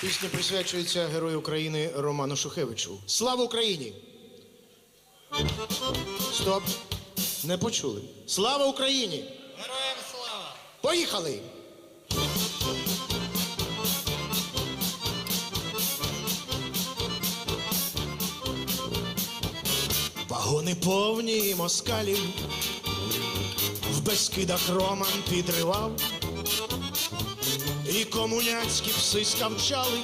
Пісня присвячується Герою України Роману Шухевичу. Слава Україні! Стоп! Не почули. Слава Україні! Героям слава! Поїхали! Вагони повні москалів, в безкидах Роман підривав, і комуняцькі пси скавчали,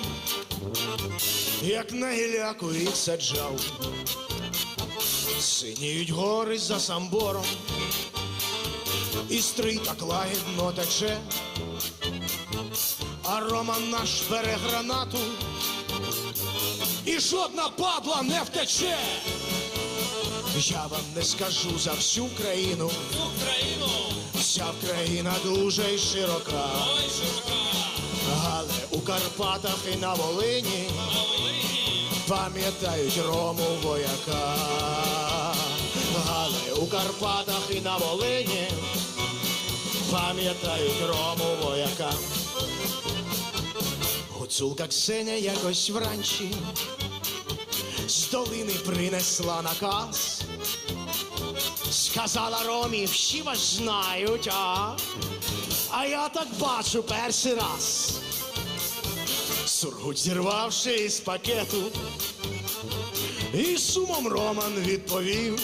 як на гіляку їх саджав. Синіють гори за самбором, і стрий так лагідно тече, а Роман наш бере гранату, і жодна падла не втече. Я вам не скажу за всю країну, Україну! вся країна дуже й широка, Ой, широка! Але у Карпатах і на Волині пам'ятають Рому вояка, але у Карпатах і на Волині пам'ятають Рому вояка. Гуцулка Ксеня якось вранці з долини принесла наказ. Сказала Ромі, всі вас знають, а, а я так бачу перший раз. Сургут зірвавши із пакету, і сумом Роман відповів.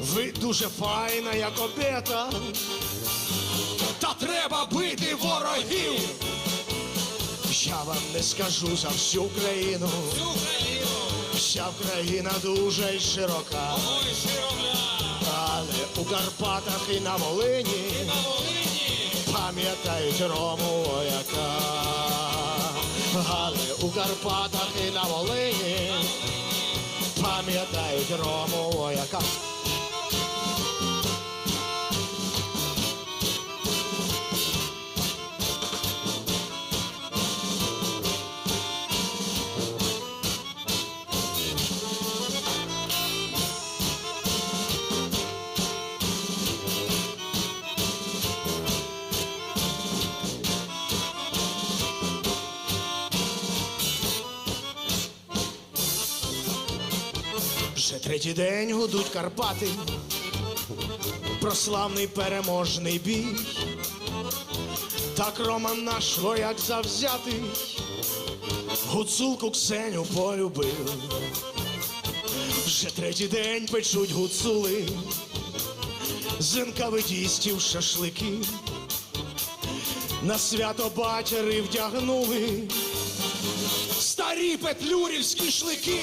Ви дуже файна, як обета, та треба бити ворогів. Я вам не скажу за всю країну, Всю Україну! вся країна дуже й широка, Ой, широка! У Карпатах і на Волині На Волині! пам'ятають Рому вояка, але у Карпатах і на Волині пам'ятають Рому вояка. Вже третій день гудуть Карпати, про славний переможний бій. Так Роман наш вояк завзятий, гуцулку Ксеню полюбив. Вже третій день печуть гуцули, з інкавидістів шашлики. На свято батяри вдягнули старі петлюрівські шлики.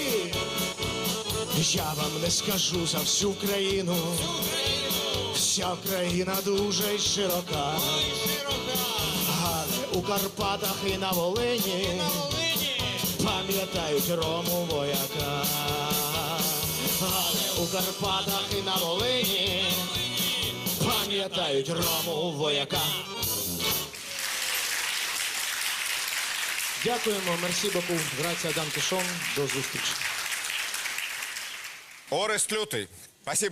Я вам не скажу за всю країну, вся країна дуже й широка, але у Карпатах і на Волині пам'ятають Рому вояка, але у Карпатах і на Волині пам'ятають Рому вояка. Дякуємо, мерсі боку, грація Данкішон, до зустрічі. Орест Лютий. Спасибо.